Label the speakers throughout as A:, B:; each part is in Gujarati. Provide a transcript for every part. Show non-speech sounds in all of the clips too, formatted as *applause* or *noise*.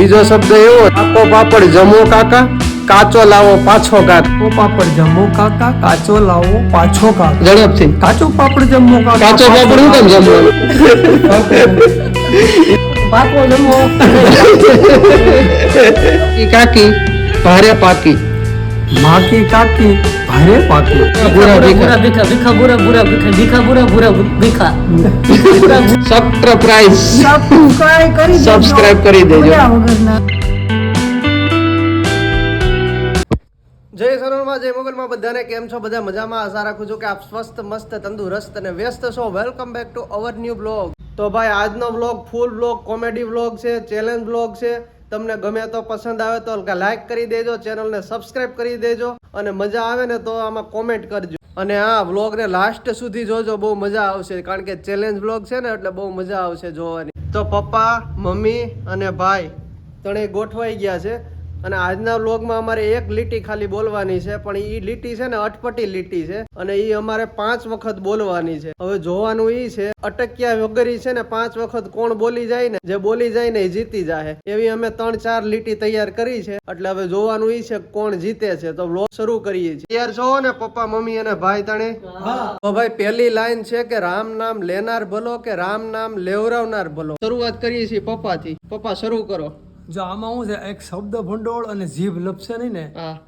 A: બીજો શબ્દ એવો કાકો પાપડ જમો કાકા કાચો લાવો પાછો કાકા
B: પાપડ જમો કાકા કાચો લાવો પાછો કાકા
A: ઝડપથી
B: કાચો પાપડ જમો કાકા
A: કાચો પાપડ હું કેમ જમવાનું
B: પાકો જમો. *laughs*
A: કાકી ભારે પાકી.
B: માકી કાકી ભારે પાકી
A: બુરા ભીખા
C: ભીખા ભીખા બુરા બુરા ભીખા ભીખા બુરા બુરા ભીખા
A: સબસ્ક્રાઇબ
D: સબસ્ક્રાઇબ કરી દેજો.
A: સબસ્ક્રાઇબ કરી દેજો જય સરોવરમાં જય મોગલમાં બધાને કેમ છો બધા મજામાં આશા રાખું છું કે આપ સ્વસ્થ મસ્ત તંદુરસ્ત અને વ્યસ્ત છો welcome back to our new vlog તો ભાઈ આજનો vlog full vlog comedy vlog છે ચેલેન્જ બ્લોગ છે તમને ગમે તો પસંદ આવે તો લાઈક કરી દેજો ચેનલને સબસ્ક્રાઇબ કરી દેજો અને મજા આવે ને તો આમાં કોમેન્ટ કરજો. અને આ બ્લોગને લાસ્ટ સુધી જોજો, બહુ મજા આવશે, કારણ કે ચેલેન્જ બ્લોગ છે ને એટલે બહુ મજા આવશે જોવાની. તો પપ્પા, મમ્મી અને ભાઈ, ત્રણેય ગોઠવાઈ ગયા છે. અને આજના વ્લોગમાં અમારે એક લીટી ખાલી બોલવાની છે પણ એ લીટી છે ને અટપટી લીટી છે અને એ અમારે પાંચ વખત બોલવાની છે. હવે જોવાનું એ છે અટક્યા વગર છે ને પાંચ વખત કોણ બોલી જાય ને જે બોલી જાય ને એ જીતી જાય એવી અમે ત્રણ ચાર લીટી તૈયાર કરી છે એટલે હવે જોવાનું એ છે કોણ જીતે છે. તો વ્લોગ શરૂ કરીએ છીએ. તૈયાર છો ને પપ્પા મમ્મી અને ભાઈ તણે? તો ભાઈ પેલી લાઈન છે કે રામ નામ લેનાર ભલો કે રામ નામ લેવરાવનાર ભલો? શરૂઆત કરીએ છીએ પપ્પાથી. પપ્પા શરૂ કરો.
B: જો આમાં શું છે એક શબ્દ ભંડોળ અને જીભ લપસે નહીં ને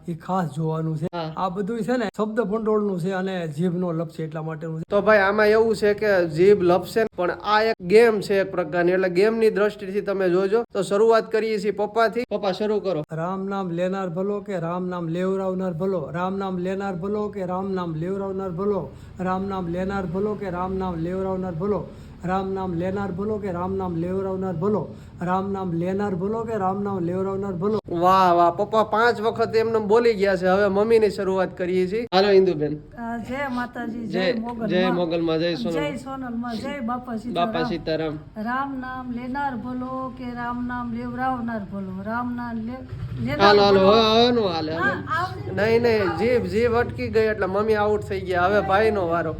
B: એ ખાસ જોવાનું છે. આ બધું છે ને શબ્દ ભંડોળનું છે અને જીભ નો લપસે એટલા માટેનું છે.
A: તો ભાઈ આમાં એવું છે કે જીભ લપસે પણ આ એક ગેમ છે એક પ્રકારની. એટલે ગેમની દ્રષ્ટિથી તમે જોજો. તો શરૂઆત કરીએ છીએ પપ્પા થી પપ્પા શરૂ કરો.
B: રામ નામ લેનાર ભલો કે રામ નામ લેવરાવનાર ભલો? રામ નામ લેનાર ભલો કે રામ નામ લેવરાવનાર ભલો? રામ નામ લેનાર ભલો કે રામ નામ લેવરાવનાર ભલો? રામ નામ લેનાર ભલો કે રામ નામ લેવરાવનાર ભલો? રામ નામ લેનાર ભલો કે રામ નામ લેવરાવનાર ભલો?
A: વાહ વાહ પપ્પા પાંચ વખત એમને બોલી ગયા છે. હવે મમ્મીની શરૂઆત કરીએ છીએ. હાલો ઇન્દુબેન.
D: જય માતાજી
A: જય
D: જય મોગલમાં.
A: જય સોનલ જય
D: સોનલમાં જય બાપા
A: બાપા
D: સીતારામ.
A: સીતારામ
D: રામ નામ લેનાર ભલો કે રામ નામ લેવરાવનાર ભલો? રામ નામ
A: હાલો હાલો હવે નો હાલે. નહીં નહીં જીભ જીભ અટકી ગઈ એટલે મમ્મી આઉટ થઈ ગયા. હવે ભાઈ નો વારો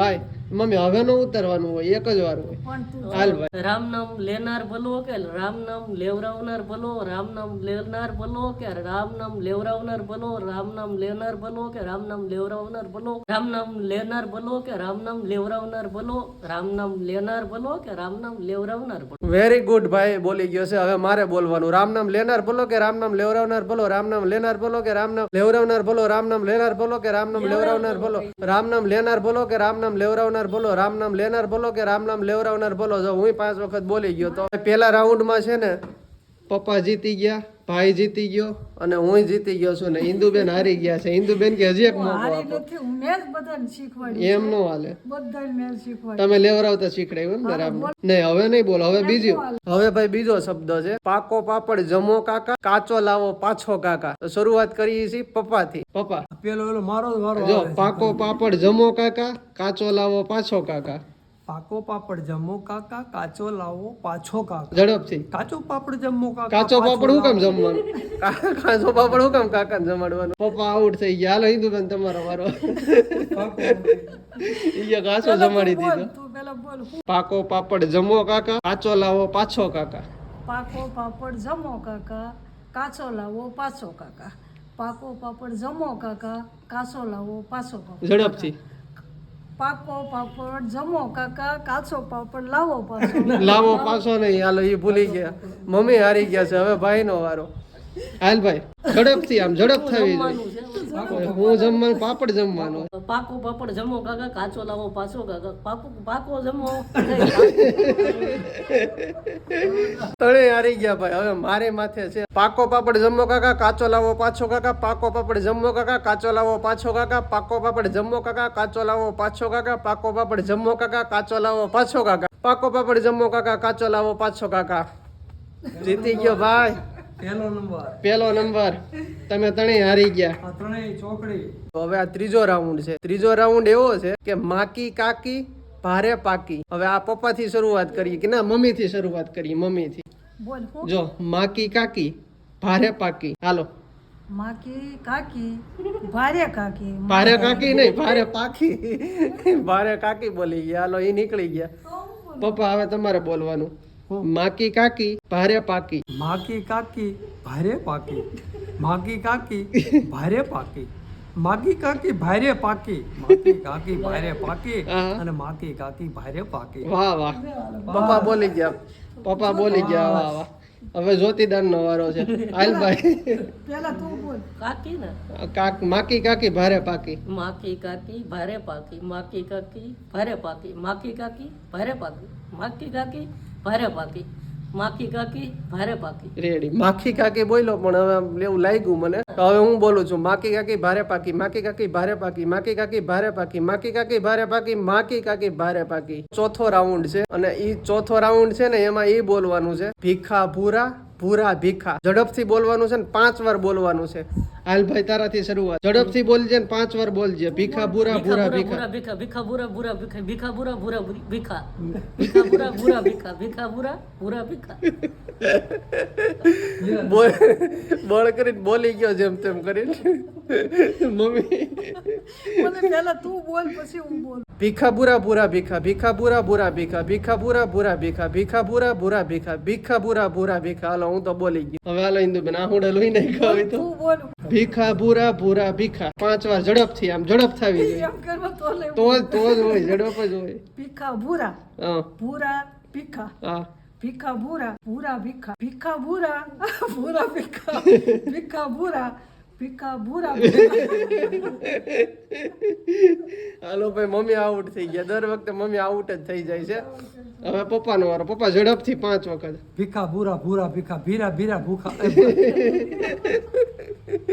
A: ભાઈ. મમ્મી હવે નો ઉતરવાનું હોય એક જ વાર હોય
D: પણ તું
A: હાલ ભાઈ
C: રામ નામ લેનાર ભલો કે રામ નામ લેવરાવનાર ભલો રામ નામ લેનાર ભલો કે રામ નામ લેવરાવનાર ભલો રામ નામ લેનાર ભલો કે રામ નામ લેવરાવનાર ભલો રામ નામ લેનાર ભલો કે રામ નામ લેવરાવનાર ભલો રામ નામ લેનાર ભલો કે રામ નામ લેવરાવનાર ભલો
A: વેરી ગુડ ભાઈ બોલી ગયો છે હવે મારે બોલવાનું રામ નામ લેનાર બોલો કે રામ નામ લેવરાવનાર બોલો રામ નામ લેનાર બોલો કે રામ નામ લેવરાવનાર બોલો રામ નામ લેનાર બોલો કે રામ નામ લેવરાવનાર બોલો રામ નામ લેનાર બોલો કે રામ નામ લેવરાવનાર બોલો, રામ નામ લેનાર બોલો કે રામ નામ લેવરાવનાર બોલો? જો હું પાંચ વખત બોલી ગયો તો પેલા રાઉન્ડમાં છે ને પપ્પા જીતી ગયા. ભાઈ જીતી ગયો અને હું જીતી ગયો છું ને ઇન્દુબેન હારી ગયા છે. ઇન્દુબેન કે હજી એક મોકો આપો. એમ નો હાલે. તમે લેવરાવતા શીખડાવ્યું ને બરાબર. નહીં હવે નહીં બોલો હવે બીજું. હવે ભાઈ બીજો શબ્દ છે. પાકો પાપડ જમો કાકા કાચો લાવો પાછો કાકા. તો શરૂઆત કરીએ છીએ પપ્પાથી. પપ્પા.
B: પેલો પેલો મારો જ
A: જો પાકો પાપડ જમો કાકા કાચો લાવો પાછો કાકા.
B: પાકો પાપડ જમો કાકા કાચો લાવો પાછો કાકા.
A: ઝડપથી
B: કાચો પાપડ જમો કાકા
A: કાચો પાપડ હું કેમ જમવાનું? કાચો પાપડ હું કેમ કાકા જમાડવાનું? પપ્પા આઉટ થઈ ગયા. હાલો હિન્દુબેન તમારો વારો. ઈ કાચો જમાડી દીધો. પાકો પાપડ જમો કાકા કાચો લાવો પાછો કાકા.
D: પાકો પાપડ જમો કાકા કાચો લાવો પાછો કાકા. પાકો પાપડ જમો કાકા કાચો લાવો પાછો કાકા.
A: ઝડપથી.
D: પાકો પાપડ જમો, કાકા, કાચો પાપડ લાવો પાછો. *laughs*
A: લાવો પાછો નહીં હાલો એ ભૂલી ગયા. મમ્મી હારી ગયા છે, હવે ભાઈ નો વારો. હાલ ભાઈ, ઝડપથી આમ, ઝડપ થવી જોઈએ. હું જમવાનું પાપડ જમવાનું.
C: પાકો પાપડ જમો કાકા કાચો લાવો પાછો કાકા. પાકો પાકો જમો.
A: તણે હારી ગયા ભાઈ. હવે મારે માથે છે. પાકો પાપડ જમો કાકા કાચો લાવો પાછો કાકા. પાકો પાપડ જમો કાકા કાચો લાવો પાછો કાકા. પાકો પાપડ જમો કાકા કાચો લાવો પાછો કાકા. પાકો પાપડ જમો કાકા કાચો લાવો પાછો કાકા. પાકો પાપડ જમો કાકા કાચો લાવો પાછો કાકા. જીતી ગયો ભાઈ.
B: પહેલો નંબર.
A: પહેલો નંબર. તમે ત્રણેય હારી ગયા.
B: ત્રણેય ચોકડી.
A: તો હવે આ ત્રીજો રાઉન્ડ છે. ત્રીજો રાઉન્ડ એવો છે કે માકી કાકી ભારે પાકી. હવે આ પપ્પાથી શરૂઆત કરીએ કે ના મમ્મીથી શરૂઆત કરીએ
D: મમ્મી થી
A: જો માકી કાકી ભારે પાકી. હાલો.
D: માકી કાકી ભારે કાકી.
A: ભારે કાકી નહીં ભારે પાકી. ભારે કાકી બોલી ગયા. હાલો એ નીકળી ગયા. પપ્પા હવે તમારે બોલવાનું.
B: હું
A: માકી કાકી ભારે પાકી
B: માકી કાકી ભારે પાકી માકી કાકી ભારે પાકી માકી કાકી ભારે પાકી માકી કાકી ભારે પાકી
A: હા.
B: અને માકી કાકી ભારે પાકી
A: વાહ વાહ પપ્પા બોલી ગયા પપ્પા બોલી ગયા વાહ વાહ હવે જ્યોતિદાન નો વારો છે. હાલ ભાઈ.
D: પેલા તું બોલ.
C: કાકી ને?
A: કાક માકી કાકી ભારે પાકી.
C: માકી કાકી ભારે પાકી. માકી કાકી ભારે પાકી. માકી કાકી ભારે પાકી. માકી કાકી ભારે પાકી. માખી કાકી, ભારે પાકી.
A: રેડી. માખી કાકી બોલ્યો, પણ હવે લેવું લાગ્યું મને. તો હવે હું બોલું છું માકી કાકી ભારે પાકી માકી કાકી ભારે પાકી માકી કાકી ભારે પાકી માકી કાકી ભારે પાકી માકી કાકી ભારે પાકી. ચોથો રાઉન્ડ છે અને ઈ ચોથો રાઉન્ડ છે ને એમાં ઈ બોલવાનું છે ભીખા ભૂરા ભૂરા ભીખા. ઝડપથી બોલવાનું છે ને પાંચ વાર બોલવાનું છે. હાલ ભાઈ તારાથી શરૂઆત. ઝડપથી બોલજે ને પાંચ વાર બોલજે. ભીખા ભૂરા ભૂરા ભીખા.
C: ભીખા ભીખા ભૂરા ભૂરા ભીખા ભીખા ભૂરા ભૂરા ભીખા. ભીખા ભૂરા ભૂરા ભીખા ભીખા ભૂરા ભૂરા ભીખા.
A: બોલ કરીને બોલી ગયો જેમ તેમ કરીને. *laughs* મમ્મી.
D: મને પેલા તું બોલ પછી હું બોલ.
A: ભીખા બુરા બુરા ભીખા ભીખા બુરા બુરા ભીખા ભીખા બુરા બુરા ભીખા ભીખા બુરા બુરા ભીખા ભીખા બુરા બુરા ભીખા. હાલો હું તો બોલી ગયો. હવે હાલો ઇન્દુબેન આ હુંડે લોહી નહીં ખાવી તો. ભીખા બુરા બુરા ભીખા. પાંચ વાર ઝડપથી આમ ઝડપ થવી જોઈએ.
D: તો
A: તો જ તો જ હોય ઝડપ જ હોય.
D: ભીખા ભૂરા ભૂરા ભીખા.
A: હા.
D: ભીખા ભૂરા ભૂરા ભીખા. ભીખા ભૂરા ભૂરા *laughs* ભીખા. *laughs* ભીખા ભૂરા ભીખા ભૂરા
A: હાલો ભાઈ મમ્મી આઉટ થઈ ગયા. દર વખતે મમ્મી આઉટ જ થઈ જાય છે. હવે પપ્પાનો વારો. પપ્પા ઝડપથી પાંચ વખત.
B: ભીખા ભૂરા ભૂરા ભીખા ભીરા ભીરા ભૂખા. *laughs*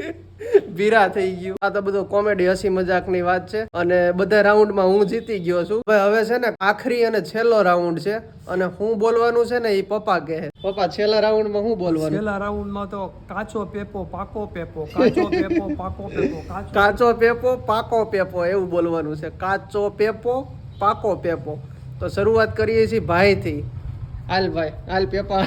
A: બીરા થઈ ગયું. આ તો બધું કોમેડી હસી મજાકની વાત છે. અને બધા રાઉન્ડમાં હું જીતી ગયો છું. ભાઈ હવે છે ને આખરી અને છેલ્લો રાઉન્ડ છે. અને હું બોલવાનું છે ને એ પપ્પા કહે પપ્પા છેલ્લા રાઉન્ડમાં હું બોલવાનું?
B: છેલ્લા રાઉન્ડમાં તો કાચો પેપો પાકો પેપો કાચો પેપો પાકો પેપો કાચો
A: કાચો પેપો પાકો પેપો એવું બોલવાનું છે. કાચો પેપો પાકો પેપો. તો શરૂઆત કરીએ છીએ ભાઈથી. હાલ ભાઈ હાલ પેપા. *laughs*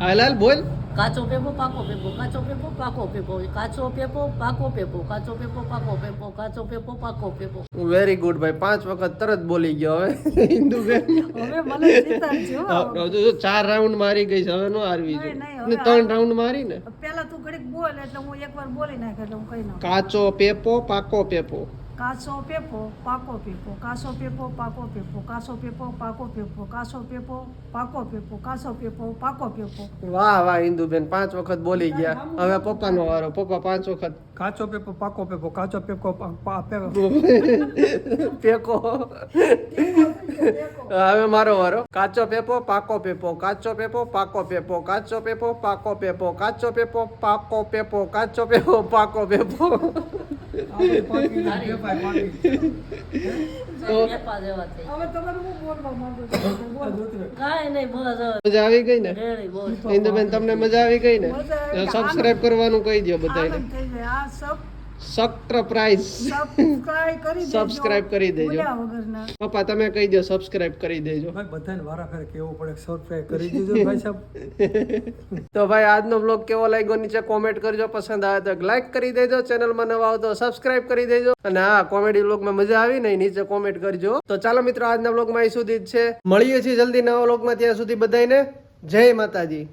A: હાલ હાલ બોલ.
C: કાચો પેપો પાકો પેપો કાચો પેપો પાકો પેપો કાચો પેપો પાકો પેપો કાચો પેપો પાકો પેપો કાચો પેપો પાકો પેપો.
A: વેરી ગુડ ભાઈ. પાંચ વખત તરત બોલી ગયો હવે. હિન્દુ
D: હવે મને
A: જો, જો, ચાર રાઉન્ડ મારી ગઈ છે હવે નો હારવી છે ને ત્રણ રાઉન્ડ મારી ને.
D: પહેલા તું ઘડીક બોલ એટલે હું એકવાર બોલી નાખ એટલે હું કઈ ના
A: કાચો પેપો પાકો પેપો.
D: કાચો પેપો પાકો પેપો કાચો પેપો પાકો પેપો કાચો પેપો પાકો પેપો કાચો પેપો પાકો પેપો કાચો પેપો પાકો પેપો
A: વાહ વાહ ઇન્દુબેન પાંચ વખત બોલી ગયા. હવે પપ્પાનો વારો. પપ્પા પાંચ વખત.
B: કાચો પેપો પાકો પેપો કાચો પેપો
A: પેકો. હવે મારો વારો. કાચો પેપો પાકો પેપો કાચો પેપો પાકો પેપો કાચો પેપો પાકો પેપો કાચો પેપો પાકો પેપો કાચો પેપો પાકો પેપો મજા આવી ગઈ ને? ઇન્દુબેન તમને મજા આવી ગઈ ને. સબસ્ક્રાઇબ કરવાનું કહી દો બધાને
D: સબ
A: સબસ્ક્રાઇબ
D: સબસ્ક્રાઇબ કરી દેજો.
A: Subscribe કરી દેજો. પપ્પા તમે કહી દો સબસ્ક્રાઇબ કરી દેજો.
B: ભાઈ બધાને વારા ફેર કેવું પડે સબસ્ક્રાઇબ કરી દેજો ભાઈ સાહેબ. *laughs*
A: તો ભાઈ આજનો બ્લોગ કેવો લાગ્યો? નીચે કોમેન્ટ કરજો. પસંદ આવે તો લાઈક કરી દેજો. ચેનલમાં નવા આવો તો સબસ્ક્રાઇબ કરી દેજો. અને હા કોમેડી બ્લોગમાં મજા આવી ને નીચે કોમેન્ટ કરજો. તો ચાલો મિત્રો આજના બ્લોગમાં અહીં સુધી જ છે. મળીએ છીએ જલ્દી નવા બ્લોગમાં ત્યાં સુધી બધાને જય માતાજી.